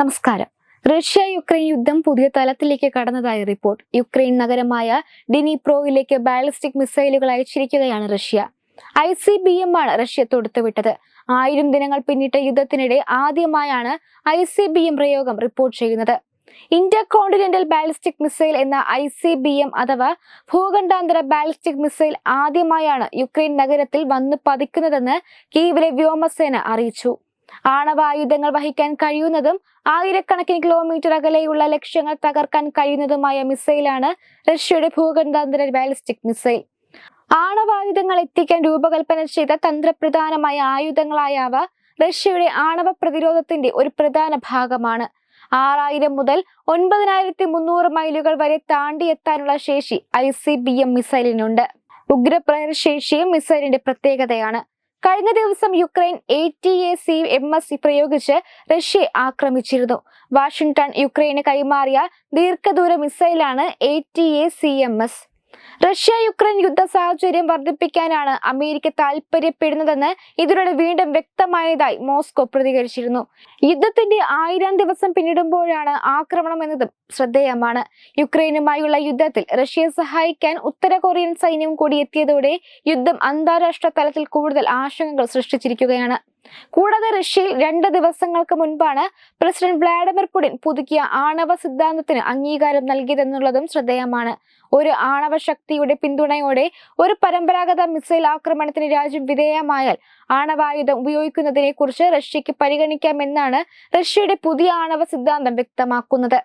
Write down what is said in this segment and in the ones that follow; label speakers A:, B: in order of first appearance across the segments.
A: നമസ്കാരം. Russia Ukraine യുദ്ധം പുതിയ തലത്തിലേക്ക് കടന്നതായി റിപ്പോർട്ട്. യുക്രൈൻ നഗരമായ ഡിനിപ്രോയിലേക്ക് ബാലിസ്റ്റിക് മിസൈലുകൾ അയച്ചിരിക്കുകയാണ് Russia. I C B M ആണ് റഷ്യ തൊടുത്തുവിട്ടത്. ആയിരം ദിനങ്ങൾ പിന്നിട്ട യുദ്ധത്തിനിടെ ആദ്യമായാണ് ഐ സി ബി എം പ്രയോഗം റിപ്പോർട്ട് ചെയ്യുന്നത്. ഇന്റർ കോണ്ടിനെന്റൽ ബാലിസ്റ്റിക് മിസൈൽ എന്ന ഐ സി ബി എം അഥവാ ഭൂഖണ്ഡാന്തര ബാലിസ്റ്റിക് മിസൈൽ ആദ്യമായാണ് യുക്രൈൻ നഗരത്തിൽ വന്നു പതിക്കുന്നതെന്ന് കീവിലെ വ്യോമസേന അറിയിച്ചു. ആണവായുധങ്ങൾ വഹിക്കാൻ കഴിയുന്നതും ആയിരക്കണക്കിന് കിലോമീറ്റർ അകലെയുള്ള ലക്ഷ്യങ്ങൾ തകർക്കാൻ കഴിയുന്നതുമായ മിസൈലാണ് റഷ്യയുടെ ഭൂഖണ്ഡാന്തര ബാലിസ്റ്റിക് മിസൈൽ ആണവായുധങ്ങൾ എത്തിക്കാൻ രൂപകൽപ്പന ചെയ്ത തന്ത്രപ്രധാനമായ ആയുധങ്ങളായവ റഷ്യയുടെ ആണവ പ്രതിരോധത്തിന്റെ ഒരു പ്രധാന ഭാഗമാണ്. ആറായിരം മുതൽ ഒൻപതിനായിരത്തി മുന്നൂറ് മൈലുകൾ വരെ താണ്ടിയെത്താനുള്ള ശേഷി ഐ സി ബി എം മിസൈലിനുണ്ട് ഉഗ്രപ്രയർ ശേഷിയും മിസൈലിന്റെ പ്രത്യേകതയാണ്. കഴിഞ്ഞ ദിവസം Ukraine A T A C M S പ്രയോഗിച്ച് റഷ്യയെ ആക്രമിച്ചിരുന്നു. വാഷിംഗ്ടൺ യുക്രൈന് കൈമാറിയ ദീർഘദൂര മിസൈലാണ് A T A C M S Russia Ukraine യുദ്ധ സാഹചര്യം വർദ്ധിപ്പിക്കാനാണ് അമേരിക്ക താൽപര്യപ്പെടുന്നതെന്ന് ഇതിലൂടെ വീണ്ടും വ്യക്തമായതായി മോസ്കോ പ്രതികരിച്ചിരുന്നു. യുദ്ധത്തിന്റെ ആയിരം ദിവസം പിന്നിടുമ്പോഴാണ് ആക്രമണം എന്നതും ശ്രദ്ധേയമാണ്. യുക്രൈനുമായുള്ള യുദ്ധത്തിൽ റഷ്യയെ സഹായിക്കാൻ ഉത്തര കൊറിയൻ സൈന്യം കൂടി എത്തിയതോടെ യുദ്ധം അന്താരാഷ്ട്ര തലത്തിൽ കൂടുതൽ ആശങ്കകൾ സൃഷ്ടിച്ചിരിക്കുകയാണ്. കൂടാതെ റഷ്യയിൽ രണ്ട് ദിവസങ്ങൾക്ക് മുൻപാണ് പ്രസിഡന്റ് വ്ളാഡിമിർ പുടിൻ പുതുക്കിയ ആണവ സിദ്ധാന്തത്തിന് അംഗീകാരം നൽകിയതെന്നുള്ളതും ശ്രദ്ധേയമാണ്. ഒരു ആണവ ശക്തിയുടെ പിന്തുണയോടെ ഒരു പരമ്പരാഗത മിസൈൽ ആക്രമണത്തിന് രാജ്യം വിധേയമായാൽ ആണവായുധം ഉപയോഗിക്കുന്നതിനെ കുറിച്ച് റഷ്യക്ക് പരിഗണിക്കാമെന്നാണ് റഷ്യയുടെ പുതിയ ആണവ സിദ്ധാന്തം വ്യക്തമാക്കുന്നത്.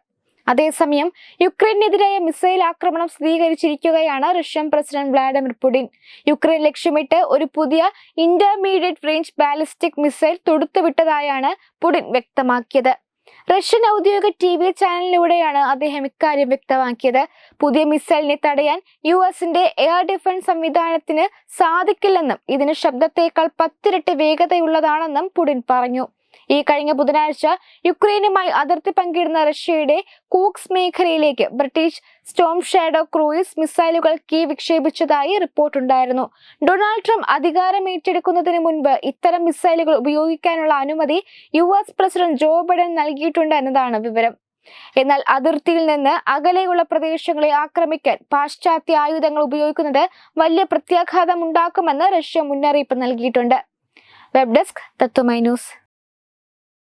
A: അതേസമയം യുക്രൈനെതിരായ മിസൈൽ ആക്രമണം സ്ഥിരീകരിച്ചിരിക്കുകയാണ് Russian president Vladimir Putin. Ukraine ലക്ഷ്യമിട്ട് ഒരു പുതിയ ഇന്റർമീഡിയറ്റ് റേഞ്ച് ബാലിസ്റ്റിക് മിസൈൽ തൊടുത്തുവിട്ടതായാണ് പുടിൻ വ്യക്തമാക്കിയത്. റഷ്യൻ ഔദ്യോഗിക ടി വി ചാനലിലൂടെയാണ് അദ്ദേഹം ഇക്കാര്യം വ്യക്തമാക്കിയത്. പുതിയ മിസൈലിനെ തടയാൻ യു എസിന്റെ എയർ ഡിഫൻസ് സംവിധാനത്തിന് സാധിക്കില്ലെന്നും ഇതിന് ശബ്ദത്തേക്കാൾ പത്തിരട്ടി വേഗതയുള്ളതാണെന്നും പുടിൻ പറഞ്ഞു. ഈ കഴിഞ്ഞ ബുധനാഴ്ച യുക്രൈനുമായി അതിർത്തി പങ്കിടുന്ന റഷ്യയുടെ കൂക്സ് മേഖലയിലേക്ക് ബ്രിട്ടീഷ് സ്റ്റോം ഷാഡോ ക്രൂയിസ് മിസൈലുകൾ കീ വിക്ഷേപിച്ചതായി റിപ്പോർട്ടുണ്ടായിരുന്നു. ഡൊണാൾഡ് ട്രംപ് അധികാരം ഏറ്റെടുക്കുന്നതിന് മുൻപ് ഇത്തരം മിസൈലുകൾ ഉപയോഗിക്കാനുള്ള അനുമതി U S president Joe Biden നൽകിയിട്ടുണ്ട് എന്നതാണ് വിവരം. എന്നാൽ അതിർത്തിയിൽ നിന്ന് അകലെയുള്ള പ്രദേശങ്ങളെ ആക്രമിക്കാൻ പാശ്ചാത്യ ആയുധങ്ങൾ ഉപയോഗിക്കുന്നത് വലിയ പ്രത്യാഘാതം ഉണ്ടാക്കുമെന്ന് റഷ്യ മുന്നറിയിപ്പ് നൽകിയിട്ടുണ്ട്. Web desk Tatwamayi news.